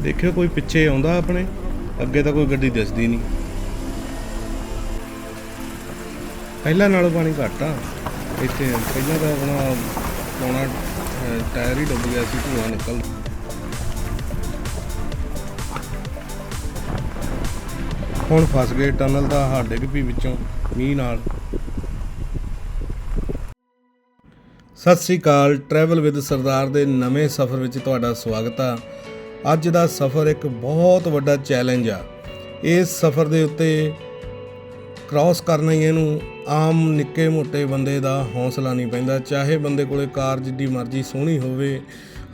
ਦੇਖਿਓ ਕੋਈ ਪਿੱਛੇ ਆਉਂਦਾ ਆਪਣੇ, ਅੱਗੇ ਤਾਂ ਕੋਈ ਗੱਡੀ ਦਿਸਦੀ ਨਹੀਂ। ਪਹਿਲਾਂ ਨਾਲੋਂ ਪਾਣੀ ਘੱਟ ਆ। ਇੱਥੇ ਪਹਿਲਾਂ ਤਾਂ ਆਪਣਾ ਪੌਣਾ ਟਾਇਰ ਹੀ ਡੁੱਬ ਗਿਆ ਸੀ, ਧੂਆਂ ਨਿਕਲ ਹੁਣ ਫਸ ਗਏ ਟਨਲ ਦਾ ਹੱਡ ਡਿੱਗ ਪਈ ਵਿੱਚੋਂ, ਮੀਂਹ ਨਾਲ। ਸਤਿ ਸ੍ਰੀ ਅਕਾਲ, ਟਰੈਵਲ ਵਿਦ ਸਰਦਾਰ ਦੇ ਨਵੇਂ ਸਫ਼ਰ ਵਿੱਚ ਤੁਹਾਡਾ ਸਵਾਗਤ ਆ। ਅੱਜ ਦਾ ਸਫ਼ਰ ਇੱਕ ਬਹੁਤ ਵੱਡਾ ਚੈਲੰਜ ਆ। ਇਸ ਸਫ਼ਰ ਦੇ ਉੱਤੇ ਕ੍ਰਾਸ ਕਰਨਾ ਹੀ ਇਹਨੂੰ ਆਮ ਨਿੱਕੇ ਮੋਟੇ ਬੰਦੇ ਦਾ ਹੌਸਲਾ ਨਹੀਂ ਪੈਂਦਾ। ਚਾਹੇ ਬੰਦੇ ਕੋਲੇ ਕਾਰ ਜਿੱਡੀ ਮਰਜ਼ੀ ਸੋਹਣੀ ਹੋਵੇ,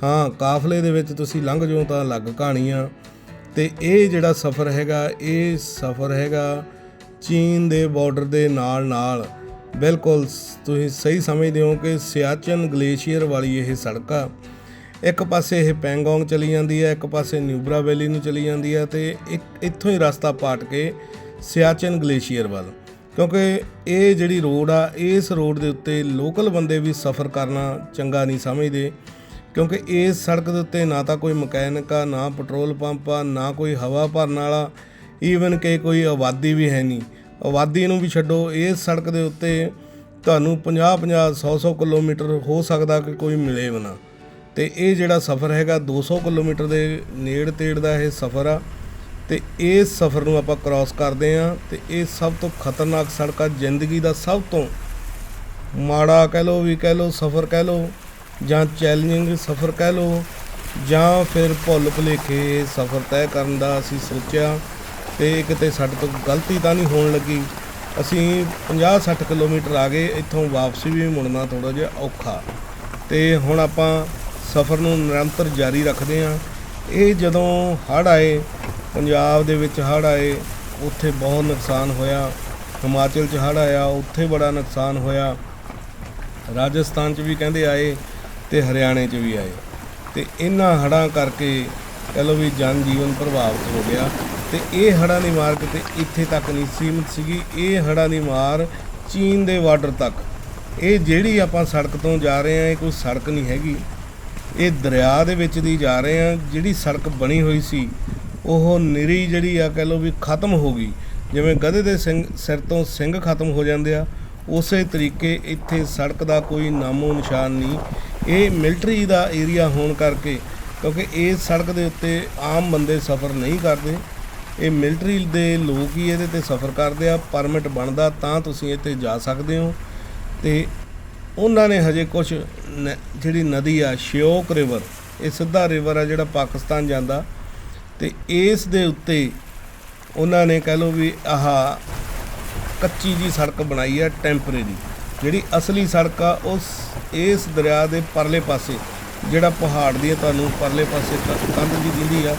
ਹਾਂ, ਕਾਫਲੇ ਦੇ ਵਿੱਚ ਤੁਸੀਂ ਲੰਘ ਜਾਓ ਤਾਂ ਅਲੱਗ ਕਹਾਣੀ ਆ ਤੇ ਇਹ ਜਿਹੜਾ ਸਫ਼ਰ ਹੈਗਾ, ਇਹ ਸਫ਼ਰ ਹੈਗਾ ਚੀਨ ਦੇ ਬਾਰਡਰ ਦੇ ਨਾਲ ਨਾਲ ਬਿਲਕੁਲ ਤੁਸੀਂ ਸਹੀ ਸਮਝਦੇ ਹੋ ਕਿ ਸਿਆਚਨ ਗਲੇਸ਼ੀਅਰ ਵਾਲੀ ਇਹ ਸੜਕ ਆ। ਇੱਕ ਪਾਸੇ ਇਹ ਪੈਂਗੋਂਗ ਚਲੀ ਜਾਂਦੀ ਹੈ, ਇੱਕ ਪਾਸੇ ਨਿਊਬਰਾ ਵੈਲੀ ਨੂੰ ਚਲੀ ਜਾਂਦੀ ਹੈ ਤੇ ਇੱਕ ਇੱਥੋਂ ਹੀ ਰਸਤਾ ਪਾਟ ਕੇ ਸਿਆਚਨ ਗਲੇਸ਼ੀਅਰ ਵੱਲ। ਕਿਉਂਕਿ ਇਹ ਜਿਹੜੀ ਰੋਡ ਆ, ਇਸ ਰੋਡ ਦੇ ਉੱਤੇ ਲੋਕਲ ਬੰਦੇ ਵੀ ਸਫ਼ਰ ਕਰਨਾ ਚੰਗਾ ਨਹੀਂ ਸਮਝਦੇ। ਕਿਉਂਕਿ ਇਸ ਸੜਕ ਦੇ ਉੱਤੇ ਨਾ ਤਾਂ ਕੋਈ ਮਕੈਨਿਕ ਆ, ਨਾ ਪੈਟਰੋਲ ਪੰਪ ਆ, ਨਾ ਕੋਈ ਹਵਾ ਭਰਨ ਵਾਲਾ, ਈਵਨ ਕਿ ਕੋਈ ਆਬਾਦੀ ਵੀ ਹੈ ਨਹੀਂ। ਆਬਾਦੀ ਨੂੰ ਵੀ ਛੱਡੋ, ਇਸ ਸੜਕ ਦੇ ਉੱਤੇ ਤੁਹਾਨੂੰ 50 50 100 100 ਕਿਲੋਮੀਟਰ ਹੋ ਸਕਦਾ ਕਿ ਕੋਈ ਮਿਲੇ ਵੀ ਨਾ। ਤੇ ਇਹ ਜਿਹੜਾ ਸਫ਼ਰ ਹੈਗਾ 200 ਕਿਲੋਮੀਟਰ ਦੇ ਨੇੜ ਤੇੜ ਦਾ ਇਹ ਸਫ਼ਰ ਆ। ਤੇ ਇਸ ਸਫ਼ਰ ਨੂੰ ਆਪਾਂ ਕ੍ਰਾਸ ਕਰਦੇ ਆ ਤੇ ਇਹ ਸਭ ਤੋਂ ਖਤਰਨਾਕ ਸੜਕ ਆ। ਜ਼ਿੰਦਗੀ ਦਾ ਸਭ ਤੋਂ ਮਾੜਾ ਕਹਿ ਲਓ ਵੀ ਕਹਿ ਲਓ ਸਫ਼ਰ ਕਹਿ ਲਓ ਜਾਂ ਚੈਲੰਜਿੰਗ ਸਫ਼ਰ ਕਹਿ ਲਓ ਜਾਂ ਫਿਰ ਭੁੱਲ ਭੁਲੇਖੇ ਸਫ਼ਰ ਤੈਅ ਕਰਨ ਦਾ ਅਸੀਂ ਸੋਚਿਆ ਤੇ ਕਿਤੇ ਸਾਡੇ ਤੋਂ ਗਲਤੀ ਤਾਂ ਨਹੀਂ ਹੋਣ ਲੱਗੀ। ਅਸੀਂ 50-60 ਕਿਲੋਮੀਟਰ ਆ ਗਏ, ਇੱਥੋਂ ਵਾਪਸੀ ਵੀ ਮੁੜਨਾ ਥੋੜਾ ਜਿਹਾ ਔਖਾ। ਤੇ ਹੁਣ ਆਪਾਂ ਸਫ਼ਰ ਨੂੰ ਨਿਰੰਤਰ ਜਾਰੀ ਰੱਖਦੇ ਹਾਂ। ਇਹ ਜਦੋਂ ਹੜ੍ਹ ਆਏ, ਪੰਜਾਬ ਦੇ ਵਿੱਚ ਹੜ੍ਹ ਆਏ, ਉੱਥੇ ਬਹੁਤ ਨੁਕਸਾਨ ਹੋਇਆ। ਹਿਮਾਚਲ 'ਚ ਹੜ੍ਹ ਆਇਆ, ਉੱਥੇ ਬੜਾ ਨੁਕਸਾਨ ਹੋਇਆ। ਰਾਜਸਥਾਨ 'ਚ ਵੀ ਕਹਿੰਦੇ ਆਏ ਤੇ ਹਰਿਆਣੇ 'ਚ ਵੀ ਆਏ। ਤੇ ਇਹਨਾਂ ਹੜ੍ਹਾਂ ਕਰਕੇ ਕਹ ਲਓ ਵੀ ਜਨ ਜੀਵਨ ਪ੍ਰਭਾਵਿਤ ਹੋ ਗਿਆ। ਤੇ ਇਹ ਹੜ੍ਹਾਂ ਦੀ ਮਾਰ ਕਿਤੇ ਇੱਥੇ ਤੱਕ ਨਹੀਂ ਸੀਮਿਤ ਸੀਗੀ। ਇਹ ਹੜ੍ਹਾਂ ਦੀ ਮਾਰ ਚੀਨ ਦੇ ਬਾਰਡਰ ਤੱਕ। ਇਹ ਜਿਹੜੀ ਆਪਾਂ ਸੜਕ ਤੋਂ ਜਾ ਰਹੇ ਹਾਂ, ਇਹ ਕੋਈ ਸੜਕ ਨਹੀਂ ਹੈਗੀ। ਇਹ ਦਰਿਆ ਦੇ ਵਿੱਚ ਦੀ ਜਾ ਰਹੇ ਹਾਂ, ਜਿਹੜੀ ਸੜਕ ਬਣੀ ਹੋਈ ਸੀ, ਉਹ ਨਿਰੀ ਜਿਹੜੀ ਆ ਕਹ ਲਓ ਵੀ ਖਤਮ ਹੋ ਗਈ। ਜਿਵੇਂ ਗਧੇ ਦੇ ਸਿੰਘ ਸਿਰ ਤੋਂ ਸਿੰਘ ਖਤਮ ਹੋ ਜਾਂਦੇ ਆ, ਉਸੇ ਤਰੀਕੇ ਇੱਥੇ ਸੜਕ ਦਾ ਕੋਈ ਨਾਮੋ ਨਿਸ਼ਾਨ ਨਹੀਂ। ਇਹ ਮਿਲਟਰੀ ਦਾ ਏਰੀਆ ਹੋਣ ਕਰਕੇ, ਕਿਉਂਕਿ ਇਸ ਸੜਕ ਦੇ ਉੱਤੇ ਆਮ ਬੰਦੇ ਸਫ਼ਰ ਨਹੀਂ ਕਰਦੇ। ਇਹ ਮਿਲਟਰੀ ਦੇ ਲੋਕ ਹੀ ਇਹਦੇ ਤੇ ਸਫ਼ਰ ਕਰਦੇ ਆ, ਪਰਮਿਟ ਬਣਦਾ ਤਾਂ ਤੁਸੀਂ ਇੱਥੇ ਜਾ ਸਕਦੇ ਹੋ। ਤੇ ਉਹਨਾਂ ਨੇ ਹਜੇ ਕੁਝ ਜਿਹੜੀ ਨਦੀ ਆ, ਸ਼ਿਓਕ ਰਿਵਰ, ਇਹ ਸਿੱਧਾ ਰਿਵਰ ਆ ਜਿਹੜਾ ਪਾਕਿਸਤਾਨ ਜਾਂਦਾ, ਤੇ ਇਸ ਦੇ ਉੱਤੇ ਉਹਨਾਂ ਨੇ ਕਹਿ ਲਓ ਵੀ ਆਹ ਕੱਚੀ ਜੀ ਸੜਕ ਬਣਾਈ ਆ, ਟੈਂਪਰੇਰੀ, ਜਿਹੜੀ ਅਸਲੀ ਸੜਕ ਆ, ਉਸ, ਇਸ ਦਰਿਆ ਦੇ ਪਰਲੇ ਪਾਸੇ, ਜਿਹੜਾ ਪਹਾੜ ਦੀ ਤੁਹਾਨੂੰ ਪਰਲੇ ਪਾਸੇ ਕ- ਕੰਧ ਜੀ ਦਿੰਦੀ ਆ,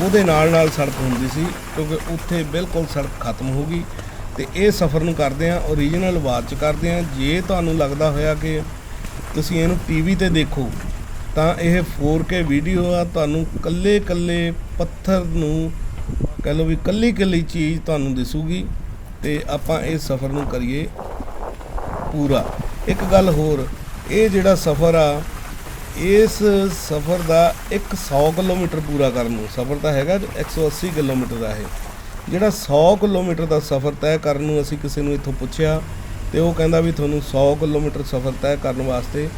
ਉਹਦੇ ਨਾਲ ਨਾਲ ਸੜਕ ਹੁੰਦੀ ਸੀ, ਕਿਉਂਕਿ ਉੱਥੇ ਬਿਲਕੁਲ ਸੜਕ ਖਤਮ ਹੋ ਗਈ ਤੇ ਇਹ ਸਫ਼ਰ ਨੂੰ ਕਰਦੇ ਆ ਓਰੀਜਨਲ ਆਵਾਜ਼ ਚ ਕਰਦੇ ਆ ਜੇ ਤੁਹਾਨੂੰ ਲੱਗਦਾ ਹੋਇਆ ਕਿ ਤੁਸੀਂ ਇਹਨੂੰ ਟੀਵੀ ਤੇ ਦੇਖੋ, ਤਾਂ ਇਹ 4K ਵੀਡੀਓ ਆ। ਤੁਹਾਨੂੰ ਕੱਲੇ ਕੱਲੇ ਪੱਥਰ ਨੂੰ ਕਹ ਲਓ ਵੀ ਕੱਲੀ ਕੱਲੀ ਚੀਜ਼ ਤੁਹਾਨੂੰ ਦਿਸੂਗੀ ਤੇ ਆਪਾਂ ਇਹ ਸਫ਼ਰ ਨੂੰ ਕਰੀਏ ਪੂਰਾ। ਇੱਕ ਗੱਲ ਹੋਰ, ਇਹ ਜਿਹੜਾ ਸਫ਼ਰ ਆ, ਇਸ ਸਫ਼ਰ ਦਾ ਇੱਕ 100 ਕਿਲੋਮੀਟਰ ਪੂਰਾ ਕਰਨ ਨੂੰ। ਸਫ਼ਰ ਤਾਂ ਹੈਗਾ 180 ਕਿਲੋਮੀਟਰ ਦਾ ਇਹ। ਜਿਹੜਾ 100 ਕਿਲੋਮੀਟਰ ਦਾ ਸਫ਼ਰ ਤੈਅ ਕਰਨ ਨੂੰ ਅਸੀਂ ਕਿਸੇ ਨੂੰ ਇੱਥੋਂ ਪੁੱਛਿਆ ਤੇ ਉਹ ਕਹਿੰਦਾ ਵੀ ਤੁਹਾਨੂੰ 100 ਕਿਲੋਮੀਟਰ ਸਫ਼ਰ ਤੈਅ ਕਰਨ ਵਾਸਤੇ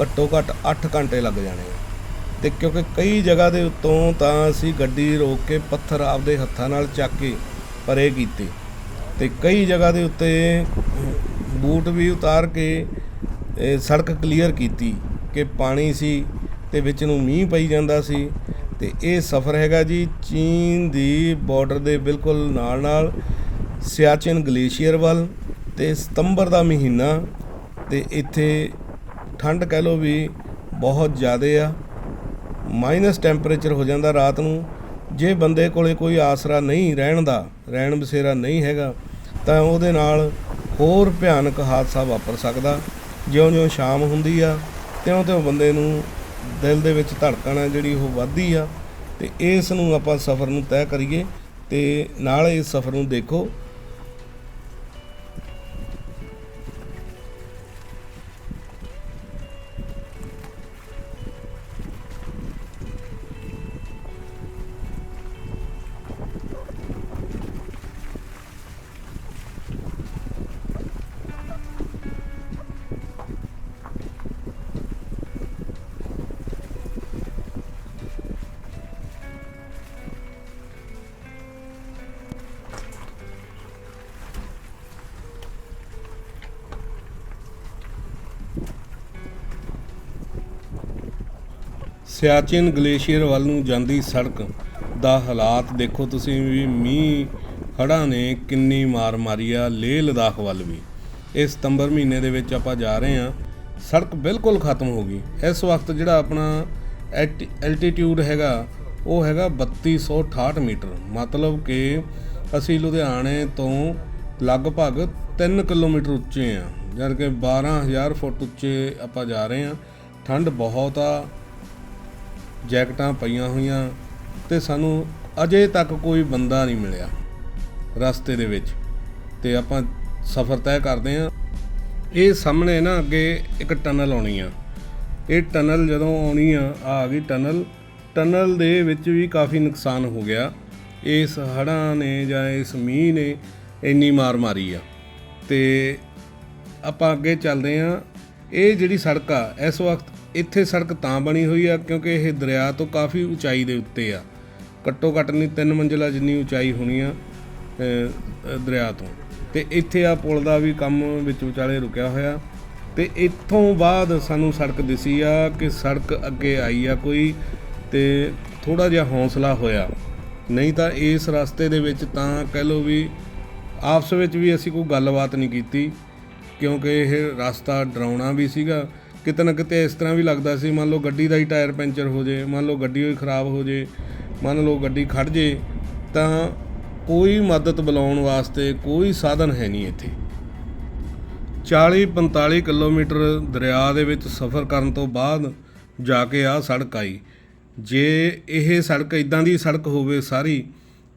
ਘੱਟੋ ਘੱਟ 8 ਘੰਟੇ ਲੱਗ ਜਾਣੇ ਆ। ਤੇ ਕਿਉਂਕਿ ਕਈ ਜਗ੍ਹਾ ਦੇ ਉੱਤੋਂ ਤਾਂ ਅਸੀਂ ਗੱਡੀ ਰੋਕ ਕੇ ਪੱਥਰ ਆਪਦੇ ਹੱਥਾਂ ਨਾਲ ਚੱਕ ਕੇ ਪਰੇ ਕੀਤੇ। ਤੇ ਕਈ ਜਗ੍ਹਾ ਦੇ ਉੱਤੇ ਬੂਟ ਵੀ ਉਤਾਰ ਕੇ ਸੜਕ ਕਲੀਅਰ ਕੀਤੀ ਕਿ ਪਾਣੀ ਸੀ ਤੇ ਵਿੱਚ ਨੂੰ ਮੀਂਹ ਪਈ ਜਾਂਦਾ ਸੀ। ਤੇ ਇਹ ਸਫ਼ਰ ਹੈਗਾ ਜੀ ਚੀਨ ਦੀ ਬਾਰਡਰ ਦੇ ਬਿਲਕੁਲ ਨਾਲ ਨਾਲ ਸਿਆਚਿਨ ਗਲੇਸ਼ੀਅਰ ਵੱਲ ਤੇ ਸਤੰਬਰ ਦਾ ਮਹੀਨਾ ਤੇ ਇੱਥੇ ਠੰਡ ਕਹਿ ਲਓ ਵੀ ਬਹੁਤ ਜ਼ਿਆਦਾ ਆ। ਮਾਈਨਸ ਟੈਂਪਰੇਚਰ ਹੋ ਜਾਂਦਾ ਰਾਤ ਨੂੰ। ਜੇ ਬੰਦੇ ਕੋਲੇ ਕੋਈ ਆਸਰਾ ਨਹੀਂ ਰਹਿਣ ਦਾ, ਰਹਿਣ ਬਸੇਰਾ ਨਹੀਂ ਹੈਗਾ, ਤਾਂ ਉਹਦੇ ਨਾਲ ਹੋਰ ਭਿਆਨਕ ਹਾਦਸਾ ਵਾਪਰ ਸਕਦਾ। ਜਿਉਂ-ਜਿਉਂ ਸ਼ਾਮ ਹੁੰਦੀ ਆ, ਤਿਉਂ-ਤਿਉਂ ਬੰਦੇ ਨੂੰ ਦਿਲ ਦੇ ਵਿੱਚ ਧੜਕਣ ਆ ਜਿਹੜੀ ਉਹ ਵੱਧਦੀ ਆ, ਤੇ ਇਸ ਨੂੰ ਆਪਾਂ ਸਫ਼ਰ ਨੂੰ ਤੈਅ ਕਰੀਏ ਤੇ ਨਾਲ ਇਸ ਸਫ਼ਰ ਨੂੰ ਦੇਖੋ ਸਿਆਚਿਨ ਗਲੇਸ਼ੀਅਰ ਵੱਲ ਨੂੰ ਜਾਂਦੀ ਸੜਕ ਦਾ ਹਾਲਾਤ ਦੇਖੋ ਤੁਸੀਂ ਵੀ, ਮੀਂਹ ਹੜ੍ਹਾਂ ਨੇ ਕਿੰਨੀ ਮਾਰ ਮਾਰੀ ਆ, ਲੇਹ ਲਦਾਖ ਵੱਲ ਵੀ। ਇਹ ਸਤੰਬਰ ਮਹੀਨੇ ਦੇ ਵਿੱਚ ਆਪਾਂ ਜਾ ਰਹੇ ਹਾਂ। ਸੜਕ ਬਿਲਕੁਲ ਖਤਮ ਹੋ ਗਈ। ਇਸ ਵਕਤ ਜਿਹੜਾ ਆਪਣਾ ਐਲਟੀਟਿਊਡ ਹੈਗਾ, ਉਹ ਹੈਗਾ 3268 ਮੀਟਰ। ਮਤਲਬ ਕਿ ਅਸੀਂ ਲੁਧਿਆਣੇ ਤੋਂ ਲਗਭਗ 3 ਕਿਲੋਮੀਟਰ ਉੱਚੇ ਆ ਜਦ ਕਿ 12000 ਫੁੱਟ ਉੱਚੇ ਆਪਾਂ ਜਾ ਰਹੇ ਹਾਂ। ਠੰਡ ਬਹੁਤ ਆ। ਜੈਕਟਾਂ ਪਈਆਂ ਹੋਈਆਂ ਤੇ ਸਾਨੂੰ ਅਜੇ ਤੱਕ ਕੋਈ ਬੰਦਾ ਨਹੀਂ ਮਿਲਿਆ ਰਸਤੇ ਦੇ ਵਿੱਚ। ਤੇ ਆਪਾਂ ਸਫ਼ਰ ਤੈਅ ਕਰਦੇ ਹਾਂ। ਇਹ ਸਾਹਮਣੇ ਨਾ ਅੱਗੇ ਇੱਕ ਟਨਲ ਆਉਣੀ ਆ। ਇਹ ਟਨਲ ਜਦੋਂ ਆਉਣੀ ਆ ਆ ਗਈ ਟਨਲ। ਟਨਲ ਦੇ ਵਿੱਚ ਵੀ ਕਾਫੀ ਨੁਕਸਾਨ ਹੋ ਗਿਆ। ਇਸ ਹੜ੍ਹਾਂ ਨੇ ਜਾਂ ਇਸ ਮੀਂਹ ਨੇ ਇੰਨੀ ਮਾਰ ਮਾਰੀ ਆ। ਤੇ ਆਪਾਂ ਅੱਗੇ ਚੱਲਦੇ ਆ ਇਹ ਜਿਹੜੀ ਸੜਕ ਆ, ਇਸ ਵਕਤ ਇੱਥੇ ਸੜਕ ਤਾਂ ਬਣੀ ਹੋਈ ਆ, ਕਿਉਂਕਿ ਇਹ ਦਰਿਆ ਤੋਂ ਕਾਫੀ ਉਚਾਈ ਦੇ ਉੱਤੇ ਆ। ਘੱਟੋ ਘੱਟ ਨਹੀਂ, ਤਿੰਨ ਮੰਜ਼ਲਾ ਜਿੰਨੀ ਉਚਾਈ ਹੋਣੀ ਆ ਦਰਿਆ ਤੋਂ। ਤੇ ਇੱਥੇ ਆ ਪੁਲ ਦਾ ਵੀ ਕੰਮ ਵਿੱਚ ਵਿਚਾਲੇ ਰੁਕਿਆ ਹੋਇਆ। ਤੇ ਇੱਥੋਂ ਬਾਅਦ ਸਾਨੂੰ ਸੜਕ ਦਿਸੀ ਆ ਕਿ ਸੜਕ ਅੱਗੇ ਆਈ ਆ ਕੋਈ, ਤੇ ਥੋੜਾ ਜਿਹਾ ਹੌਸਲਾ ਹੋਇਆ। ਨਹੀਂ ਤਾਂ ਇਸ ਰਸਤੇ ਦੇ ਵਿੱਚ ਤਾਂ ਕਹਿ ਲਓ ਵੀ ਆਪਸ ਵਿੱਚ ਵੀ ਅਸੀਂ ਕੋਈ ਗੱਲਬਾਤ ਨਹੀਂ ਕੀਤੀ, ਕਿਉਂਕਿ ਇਹ ਰਸਤਾ ਡਰਾਉਣਾ ਵੀ ਸੀਗਾ। ਕਿਤੇ ਨਾ ਕਿਤੇ ਇਸ ਤਰ੍ਹਾਂ ਵੀ ਲੱਗਦਾ ਸੀ, ਮੰਨ ਲਓ ਗੱਡੀ ਦਾ ਹੀ ਟਾਇਰ ਪੈਂਚਰ ਹੋ ਜੇ, ਮੰਨ ਲਓ ਗੱਡੀ ਹੋਈ ਖਰਾਬ ਹੋ ਜੇ, ਮੰਨ ਲਓ ਗੱਡੀ ਖੜ ਜੇ, ਤਾਂ ਕੋਈ ਮਦਦ ਬੁਲਾਉਣ ਵਾਸਤੇ ਕੋਈ ਸਾਧਨ ਹੈ ਨਹੀਂ ਇੱਥੇ। 40-45 ਕਿਲੋਮੀਟਰ ਦਰਿਆ ਦੇ ਵਿੱਚ ਸਫ਼ਰ ਕਰਨ ਤੋਂ ਬਾਅਦ ਜਾ ਕੇ ਆ ਸੜਕ ਆਈ। ਜੇ ਇਹ ਸੜਕ ਇਦਾਂ ਦੀ ਸੜਕ ਹੋਵੇ ਸਾਰੀ,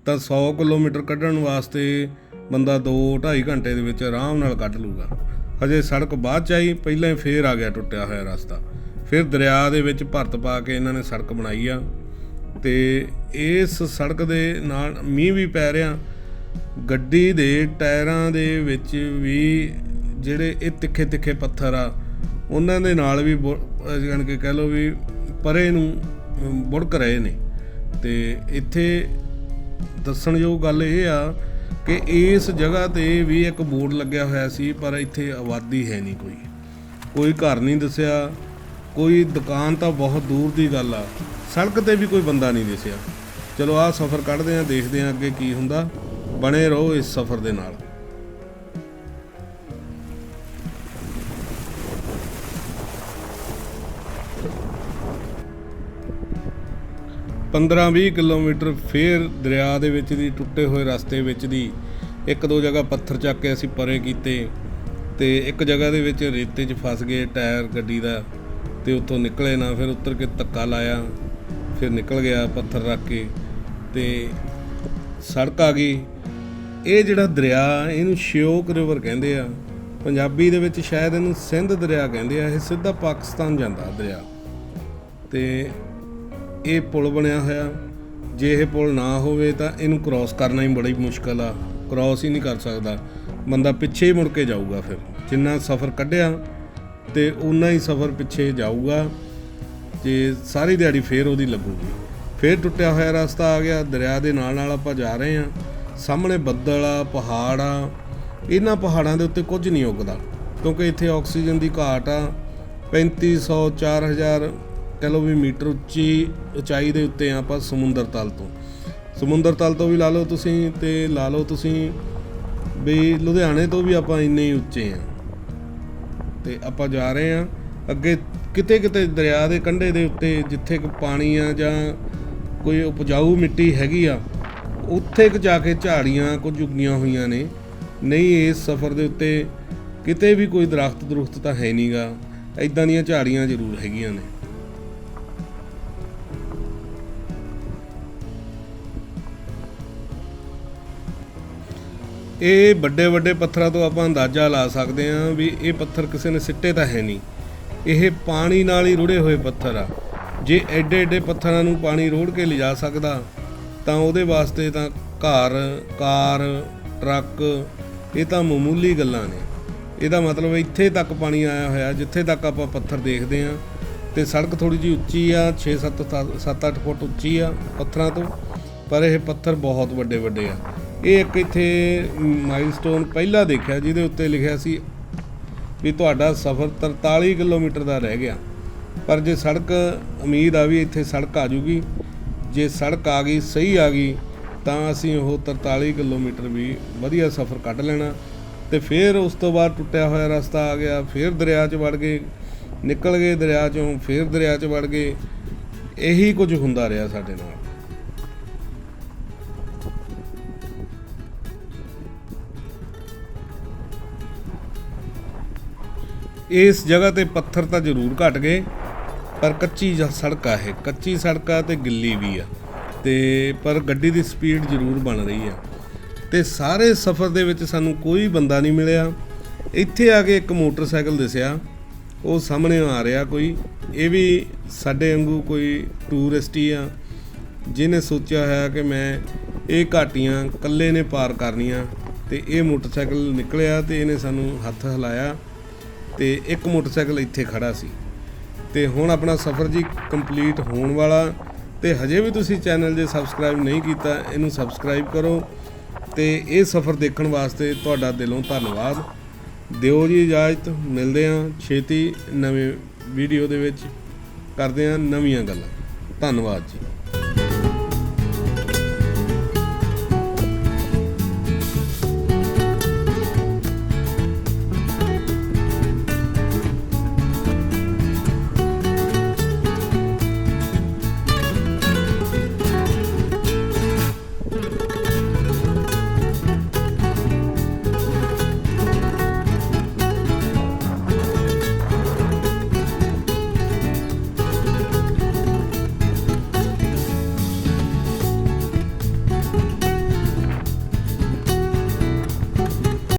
ਤਾਂ 100 ਕਿਲੋਮੀਟਰ ਕੱਢਣ ਵਾਸਤੇ ਬੰਦਾ 2-2.5 ਘੰਟੇ ਦੇ ਵਿੱਚ ਆਰਾਮ ਨਾਲ ਕੱਢ ਲੂਗਾ ਹਜੇ ਸੜਕ ਬਾਅਦ ਚ ਆਈ, ਪਹਿਲਾਂ ਹੀ ਫੇਰ ਆ ਗਿਆ ਟੁੱਟਿਆ ਹੋਇਆ ਰਸਤਾ। ਫਿਰ ਦਰਿਆ ਦੇ ਵਿੱਚ ਭਰਤ ਪਾ ਕੇ ਇਹਨਾਂ ਨੇ ਸੜਕ ਬਣਾਈ ਆ। ਤੇ ਇਸ ਸੜਕ ਦੇ ਨਾਲ ਮੀਂਹ ਵੀ ਪੈ ਰਿਹਾ। ਗੱਡੀ ਦੇ ਟਾਇਰਾਂ ਦੇ ਵਿੱਚ ਵੀ ਜਿਹੜੇ ਇਹ ਤਿੱਖੇ ਤਿੱਖੇ ਪੱਥਰ ਆ, ਉਹਨਾਂ ਦੇ ਨਾਲ ਵੀ ਜਾਨ ਕੇ ਕਹਿ ਲਓ ਵੀ ਪਰੇ ਨੂੰ ਬੁੜਕ ਰਹੇ ਨੇ। ਤੇ ਇੱਥੇ ਦੱਸਣਯੋਗ ਗੱਲ ਇਹ ਆ ਕਿ ਇਸ ਜਗ੍ਹਾ ਤੇ ਵੀ ਇੱਕ ਬੋਰਡ ਲੱਗਿਆ ਹੋਇਆ ਸੀ, ਪਰ ਇੱਥੇ ਆਬਾਦੀ ਹੈ ਨਹੀਂ ਕੋਈ। ਕੋਈ ਘਰ ਨਹੀਂ ਦੱਸਿਆ, ਕੋਈ ਦੁਕਾਨ ਤਾਂ ਬਹੁਤ ਦੂਰ ਦੀ ਗੱਲ ਆ। ਸੜਕ ਤੇ ਵੀ ਕੋਈ ਬੰਦਾ ਨਹੀਂ ਦਿਸਿਆ। ਚਲੋ ਆਹ ਸਫ਼ਰ ਕੱਢਦੇ ਆਂ ਦੇਖਦੇ ਆਂ ਅੱਗੇ ਕੀ ਹੁੰਦਾ। ਬਣੇ ਰਹੋ ਇਸ ਸਫ਼ਰ ਦੇ ਨਾਲ। ਪੰਦਰਾਂ 20 ਕਿਲੋਮੀਟਰ ਫੇਰ ਦਰਿਆ ਦੇ ਵਿੱਚ ਦੀ, ਟੁੱਟੇ ਹੋਏ ਰਸਤੇ ਵਿੱਚ ਦੀ, ਇੱਕ ਦੋ ਜਗ੍ਹਾ ਪੱਥਰ ਚੱਕ ਕੇ ਅਸੀਂ ਪਰੇ ਕੀਤੇ ਤੇ ਇੱਕ ਜਗ੍ਹਾ ਦੇ ਵਿੱਚ ਰੇਤੇ 'ਚ ਫਸ ਗਏ ਟਾਇਰ ਗੱਡੀ ਦਾ ਤੇ ਉੱਥੋਂ ਨਿਕਲੇ ਨਾ, ਫਿਰ ਉੱਤਰ ਕੇ ਧੱਕਾ ਲਾਇਆ, ਫਿਰ ਨਿਕਲ ਗਿਆ ਪੱਥਰ ਰੱਖ ਕੇ ਤੇ ਸੜਕ ਆ ਗਈ। ਇਹ ਜਿਹੜਾ ਦਰਿਆ, ਇਹਨੂੰ ਸ਼ਿਓਕ ਰਿਵਰ ਕਹਿੰਦੇ ਆ। ਪੰਜਾਬੀ ਦੇ ਵਿੱਚ ਸ਼ਾਇਦ ਇਹਨੂੰ ਸਿੰਧ ਦਰਿਆ ਕਹਿੰਦੇ ਆ, ਇਹ ਸਿੱਧਾ ਪਾਕਿਸਤਾਨ ਜਾਂਦਾ ਦਰਿਆ। ਤੇ ਇਹ ਪੁਲ ਬਣਿਆ ਹੋਇਆ। ਜੇ ਇਹ ਪੁਲ ਨਾ ਹੋਵੇ ਤਾਂ ਇਹਨੂੰ ਕ੍ਰਾਸ ਕਰਨਾ ਹੀ ਬੜੀ ਮੁਸ਼ਕਲ ਆ। ਕ੍ਰਾਸ ਹੀ ਨਹੀਂ ਕਰ ਸਕਦਾ। ਬੰਦਾ ਪਿੱਛੇ ਹੀ ਮੁੜ ਕੇ ਜਾਊਗਾ ਫਿਰ। ਜਿੰਨਾ ਸਫ਼ਰ ਕੱਢਿਆ ਤੇ ਉਨਾ ਹੀ ਸਫ਼ਰ ਪਿੱਛੇ ਜਾਊਗਾ। ਤੇ ਸਾਰੀ ਦਿਹਾੜੀ ਫੇਰ ਉਹਦੀ ਲੱਗੂਗੀ। ਫੇਰ ਟੁੱਟਿਆ ਹੋਇਆ ਰਸਤਾ ਆ ਗਿਆ। ਦਰਿਆ ਦੇ ਨਾਲ ਨਾਲ ਆਪਾਂ ਜਾ ਰਹੇ ਹਾਂ। ਸਾਹਮਣੇ ਬੱਦਲ ਆ, ਪਹਾੜ ਆ। ਇਹਨਾਂ ਪਹਾੜਾਂ ਦੇ ਉੱਤੇ ਕੁਝ ਨਹੀਂ ਉੱਗਦਾ। ਕਿਉਂਕਿ ਇੱਥੇ ਆਕਸੀਜਨ ਦੀ ਘਾਟ ਆ। 3500 4000 ਕਹਿ ਲਓ ਵੀ ਮੀਟਰ ਉੱਚੀ ਉਚਾਈ ਦੇ ਉੱਤੇ ਆ ਆਪਾਂ ਸਮੁੰਦਰ ਤਲ ਤੋਂ। ਸਮੁੰਦਰ ਤਲ ਤੋਂ ਵੀ ਲਾ ਲਓ ਤੁਸੀਂ ਤੇ ਲਾ ਲਓ ਤੁਸੀਂ ਵੀ ਲੁਧਿਆਣੇ ਤੋਂ ਵੀ ਆਪਾਂ ਇੰਨੇ ਹੀ ਉੱਚੇ ਆ ਤੇ ਆਪਾਂ ਜਾ ਰਹੇ ਆ ਅੱਗੇ ਕਿਤੇ ਕਿਤੇ ਦਰਿਆ ਦੇ ਕੰਢੇ ਦੇ ਉੱਤੇ ਜਿੱਥੇ ਕਿ ਪਾਣੀ ਆ ਜਾਂ ਕੋਈ ਉਪਜਾਊ ਮਿੱਟੀ ਹੈਗੀ ਆ, ਉੱਥੇ ਕੁ ਜਾ ਕੇ ਝਾੜੀਆਂ ਕੁਝ ਉੱਗੀਆਂ ਹੋਈਆਂ ਨੇ। ਨਹੀਂ, ਇਸ ਸਫ਼ਰ ਦੇ ਉੱਤੇ ਕਿਤੇ ਵੀ ਕੋਈ ਦਰਖਤ ਦਰੁਖਤ ਤਾਂ ਹੈ ਨਹੀਂਗਾ ਐਦਾਂ ਦੀਆਂ ਝਾੜੀਆਂ ਜ਼ਰੂਰ ਹੈਗੀਆਂ ਨੇ। ਇਹ ਵੱਡੇ ਵੱਡੇ ਪੱਥਰਾਂ ਤੋਂ ਆਪਾਂ ਅੰਦਾਜ਼ਾ ਲਾ ਸਕਦੇ ਹਾਂ ਵੀ ਇਹ ਪੱਥਰ ਕਿਸੇ ਨੇ ਸਿੱਟੇ ਤਾਂ ਹੈ ਨਹੀਂ। ਇਹ ਪਾਣੀ ਨਾਲ ਹੀ ਰੁੜੇ ਹੋਏ ਪੱਥਰ ਆ। ਜੇ ਐਡੇ ਐਡੇ ਪੱਥਰਾਂ ਨੂੰ ਪਾਣੀ ਰੋੜ ਕੇ ਲਿਜਾ ਸਕਦਾ, ਤਾਂ ਉਹਦੇ ਵਾਸਤੇ ਤਾਂ ਘਰ, ਕਾਰ, ਟਰੱਕ, ਇਹ ਤਾਂ ਮਾਮੂਲੀ ਗੱਲਾਂ ਨੇ। ਇਹਦਾ ਮਤਲਬ ਇੱਥੇ ਤੱਕ ਪਾਣੀ ਆਇਆ ਹੋਇਆ, ਜਿੱਥੇ ਤੱਕ ਆਪਾਂ ਪੱਥਰ ਦੇਖਦੇ ਆ ਤੇ ਸੜਕ ਥੋੜੀ ਜਿਹੀ ਉੱਚੀ ਆ 6 7 7 8 ਫੁੱਟ ਉੱਚੀ ਆ ਪੱਥਰਾਂ ਤੋਂ, ਪਰ ਇਹ ਪੱਥਰ ਬਹੁਤ ਵੱਡੇ ਵੱਡੇ ਆ। ਇਹ ਇੱਕ ਇੱਥੇ ਮਾਈਲਸਟੋਨ ਪਹਿਲਾਂ ਦੇਖਿਆ, ਜਿਹਦੇ ਉੱਤੇ ਲਿਖਿਆ ਸੀ ਵੀ ਤੁਹਾਡਾ ਸਫ਼ਰ 43 ਕਿਲੋਮੀਟਰ ਦਾ ਰਹਿ ਗਿਆ। ਪਰ ਜੇ ਸੜਕ, ਉਮੀਦ ਆ ਵੀ ਇੱਥੇ ਸੜਕ ਆ ਜੂਗੀ। ਜੇ ਸੜਕ ਆ ਗਈ, ਸਹੀ ਆ ਗਈ, ਤਾਂ ਅਸੀਂ ਉਹ 43 ਕਿਲੋਮੀਟਰ ਵੀ ਵਧੀਆ ਸਫ਼ਰ ਕੱਢ ਲੈਣਾ। ਤੇ ਫਿਰ ਉਸ ਤੋਂ ਬਾਅਦ ਟੁੱਟਿਆ ਹੋਇਆ ਰਸਤਾ ਆ ਗਿਆ, ਫਿਰ ਦਰਿਆ 'ਚ ਵੜ ਗਏ, ਨਿਕਲ ਗਏ ਦਰਿਆ 'ਚੋਂ, ਫਿਰ ਦਰਿਆ 'ਚ ਵੜ ਗਏ। ਇਹੀ ਕੁਝ ਹੁੰਦਾ ਰਿਹਾ ਸਾਡੇ ਨਾਲ। ਇਸ ਜਗ੍ਹਾ ਤੇ ਪੱਥਰ ਤਾਂ ਜ਼ਰੂਰ ਘਟ ਗਏ, ਪਰ ਕੱਚੀ ਜ- ਸੜਕ ਆ ਇਹ। ਕੱਚੀ ਸੜਕ ਆ ਤੇ ਗਿੱਲੀ ਵੀ ਆ। ਤੇ ਪਰ ਗੱਡੀ ਦੀ ਸਪੀਡ ਜ਼ਰੂਰ ਬਣ ਰਹੀ ਆ। ਤੇ ਸਾਰੇ ਸਫ਼ਰ ਦੇ ਵਿੱਚ ਸਾਨੂੰ ਕੋਈ ਬੰਦਾ ਨਹੀਂ ਮਿਲਿਆ। ਇੱਥੇ ਆ ਕੇ ਇੱਕ ਮੋਟਰਸਾਈਕਲ ਦਿਸਿਆ। ਉਹ ਸਾਹਮਣੇ ਆ ਰਿਹਾ ਕੋਈ। ਇਹ ਵੀ ਸਾਡੇ ਵਾਂਗੂ ਕੋਈ ਟੂਰਿਸਟ ਹੀ ਆ। ਜਿਹਨੇ ਸੋਚਿਆ ਹੋਇਆ ਕਿ ਮੈਂ ਇਹ ਘਾਟੀਆਂ ਇਕੱਲੇ ਨੇ ਪਾਰ ਕਰਨੀਆਂ ਤੇ ਇਹ ਮੋਟਰਸਾਈਕਲ ਨਿਕਲਿਆ ਤੇ ਇਹਨੇ ਸਾਨੂੰ ਹੱਥ ਹਿਲਾਇਆ। ਤੇ ਇੱਕ ਮੋਟਰਸਾਈਕਲ ਇੱਥੇ ਖੜਾ ਸੀ। ਤੇ ਹੁਣ ਆਪਣਾ ਸਫ਼ਰ ਜੀ ਕੰਪਲੀਟ ਹੋਣ ਵਾਲਾ। ਤੇ ਹਜੇ ਵੀ ਤੁਸੀਂ ਚੈਨਲ ਜੇ ਸਬਸਕ੍ਰਾਈਬ ਨਹੀਂ ਕੀਤਾ, ਇਹਨੂੰ ਸਬਸਕ੍ਰਾਈਬ ਕਰੋ। ਤੇ ਇਹ ਸਫ਼ਰ ਦੇਖਣ ਵਾਸਤੇ ਤੁਹਾਡਾ ਦਿਲੋਂ ਧੰਨਵਾਦ। ਦਿਓ ਜੀ ਇਜਾਜ਼ਤ। ਮਿਲਦੇ ਹਾਂ ਛੇਤੀ ਨਵੇਂ ਵੀਡੀਓ ਦੇ ਵਿੱਚ। ਕਰਦੇ ਹਾਂ ਨਵੀਆਂ ਗੱਲਾਂ। ਧੰਨਵਾਦ ਜੀ।